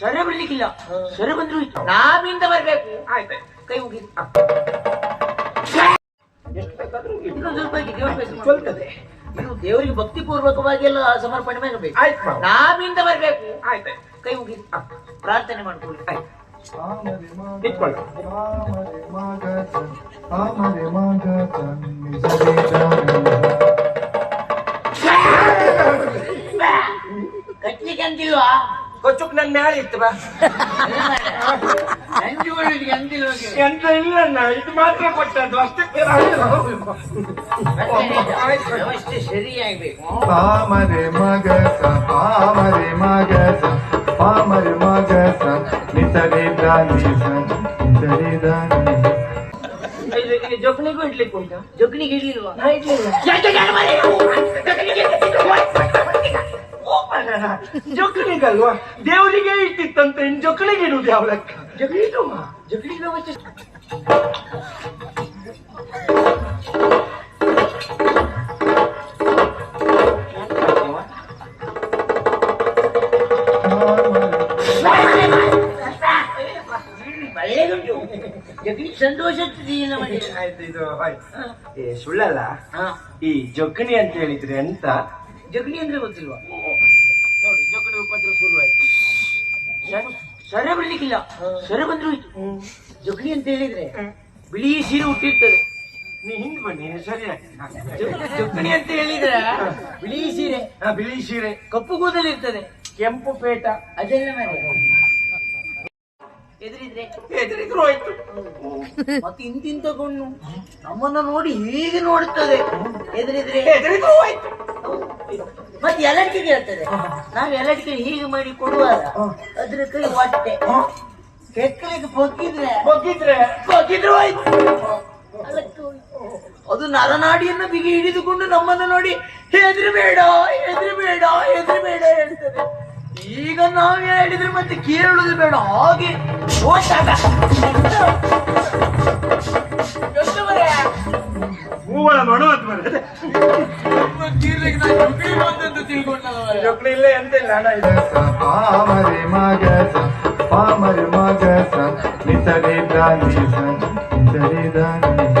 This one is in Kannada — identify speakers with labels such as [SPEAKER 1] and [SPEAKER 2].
[SPEAKER 1] ಸರ ಬರ್ಲಿಕ್ಕಿಲ್ಲ. ಸರ ಬಂದ್ರು ನಾವಿಂದ ಬರ್ಬೇಕು.
[SPEAKER 2] ಆಯ್ತು
[SPEAKER 1] ಕೈ ಮುಗಿ.
[SPEAKER 2] ಎಷ್ಟು ಬೇಕಾದ್ರೂ.
[SPEAKER 1] ಇನ್ನೊಂದು ಸ್ವಲ್ಪ.
[SPEAKER 2] ಚಲ್ತದೆ.
[SPEAKER 1] ಇದು ದೇವರಿಗೆ ಭಕ್ತಿ ಪೂರ್ವಕವಾಗಿ ಎಲ್ಲ ಸಮರ್ಪಣೆ ಮಾಡಬೇಕು
[SPEAKER 2] ಆಯ್ತು.
[SPEAKER 1] ನಾವಿಂದ ಬರ್ಬೇಕು.
[SPEAKER 2] ಆಯ್ತು
[SPEAKER 1] ಕೈ ಉಗಿ ಪ್ರಾರ್ಥನೆ ಮಾಡ್ಕೊಳ್ಳಿ.
[SPEAKER 2] ನಿಂತ್ಕೊಳ್ಳು.
[SPEAKER 1] ಕಟ್ಲಿಕ್ಕೆ ಅಂತಿಲ್ವಾ
[SPEAKER 2] ಕೊಚ್ಚುಕ್ ನನ್ ಮ್ಯಾಲೆ ಇತ್ತು ಬಾ
[SPEAKER 1] ಸಂಜುಗಳಿಗೆ ಅಂತಿಲ್ವಾ
[SPEAKER 2] ಎಂತ ಇಲ್ಲ ಅಣ್ಣ ಇದು ಮಾತ್ರ ಕೊಟ್ಟದ್ದು ಅಷ್ಟಕ್ಕೆ
[SPEAKER 1] ವ್ಯವಸ್ಥೆ ಸರಿಯಾಗಬೇಕು
[SPEAKER 3] ಪಾಮರೆ ಮಗಸ ಪಾಮರೆ ಮಗಸ ಪಾಮರೆ ಮಗಸ ನಿಸರಿದ ನಿಸ ನಿಸರಿದ
[SPEAKER 2] ಜೊಕಣಿಗೂ ಇಡ್ಲಿಕ್ಕೆ ಉಂಟಾ
[SPEAKER 1] ಜಗ್ನಿಗೆ ಇರ್ಲಿಲ್ವಾ
[SPEAKER 2] ನಾ ಇಡ್ಲಿಲ್ಲ ಜೊಕಣಿಗಲ್ವಾ ದೇವರಿಗೆ ಇಟ್ಟಿತ್ತಂತೆ ಇನ್ ಜೊಕಣಿಗೆ ಇಡುದು ಯಾವ ಲೆಕ್ಕ ಜೊಕಣಿ ಇಡುವ
[SPEAKER 1] ಜಗ್ನಿಗೆ ವ್ಯವಸ್ಥೆ ಒಳ್ಳೆದುಂಟು ಜಗ್ನಿ ಸಂತೋಷ ಆಗ್ತದೆ ಮಾಡಿ
[SPEAKER 2] ಆಯ್ತು ಇದು ಆಯ್ತು ಏ ಸುಳ್ಳಲ್ಲ
[SPEAKER 1] ಹಾ
[SPEAKER 2] ಈ ಜೊಕಣಿ ಅಂತ ಹೇಳಿದ್ರೆ ಎಂತ
[SPEAKER 1] ಜಗ್ನಿ ಅಂದ್ರೆ ಗೊತ್ತಿಲ್ವಾ
[SPEAKER 2] ನೋಡಿ ಜೊಕಣಿ ಉಪದ್ರ ಶುರುವಾಯ್ತು.
[SPEAKER 1] ಸರ- ಸರ ಬರ್ಲಿಕ್ಕಿಲ್ಲ ಸರ ಬಂದ್ರು ಹೋಯ್ತು. ಜಗಲಿ ಅಂತ ಹೇಳಿದ್ರೆ ಬಿಳಿ ಸೀರೆ ಹುಟ್ಟಿರ್ತದೆ
[SPEAKER 2] ನೀ ಹಿಂದ್ ಬನ್ನಿ ಸರಿಯಾಗಿ.
[SPEAKER 1] ಜಗ್- ಅಂತ ಹೇಳಿದ್ರೆ ಬಿಳಿ ಸೀರೆ
[SPEAKER 2] ಆ ಬಿಳಿ ಸೀರೆ.
[SPEAKER 1] ಕಪ್ಪು ಕೂದಲು ಇರ್ತದೆ.
[SPEAKER 2] ಕೆಂಪು ಪೇಟ
[SPEAKER 1] ಅದೆಲ್ಲ ಎದುರಿದ್ರೆ?
[SPEAKER 2] ಎದುರಿದ್ರು ಹೋಯ್ತು.
[SPEAKER 1] ಮತ್ತೆ ಇಂತಿಂತ ಕಣ್ಣು ನಮ್ಮನ್ನ ನೋಡಿ ಹೀಗೆ ನೋಡುತ್ತದೆ. ಎದುರಿದ್ರೆ?
[SPEAKER 2] ಎದುರಿದ್ರು ಹೋಯ್ತು.
[SPEAKER 1] ಮತ್ತೆ ಎಲಟಿಗೆ ಹೇಳ್ತದೆ ನಾವು ಎಲಟಿಗೆ ಹೀಗೆ ಮಾಡಿ ಕೊಡುವಾಗ ಅದ್ರ ಕೈ ಹೊಟ್ಟೆ. ಕೆಕ್ಕಲಿಗೆ ಬಗ್ಗಿದ್ರೆ.
[SPEAKER 2] ಬಗ್ಗಿದ್ರೆ?
[SPEAKER 1] ಬಗ್ಗಿದ್ರು ಹೋಯ್ತು. ಅದಕ್ಕೆ ಅದು ನರನಾಡಿಯನ್ನು ಬಿಗಿ ಹಿಡಿದುಕೊಂಡು ನಮ್ಮನ್ನು ನೋಡಿ ಹೆದ್ರಿ ಬೇಡ ಹೆದ್ರಿ ಬೇಡ ಹೆದ್ರಿ ಬೇಡ ಹೇಳ್ತದೆ. ಈಗ ನಾವು ಹೇಳಿದ್ರೆ ಮತ್ತೆ ಕೇಳುದು ಬೇಡ. ಹಾಗೆ ಹೋಯ್ತಾಗ.
[SPEAKER 2] ಇಲ್ಲ ಎಂತ ಇಲ್ಲ ಹಣ ಇದೆ
[SPEAKER 3] ಪಾಮರೆ ಮಗಸ ಪಾಮರೆ ಮಗಸ ನಿಸರಿದ ನಿಸ ನಿಸರಿದ ನಿಸ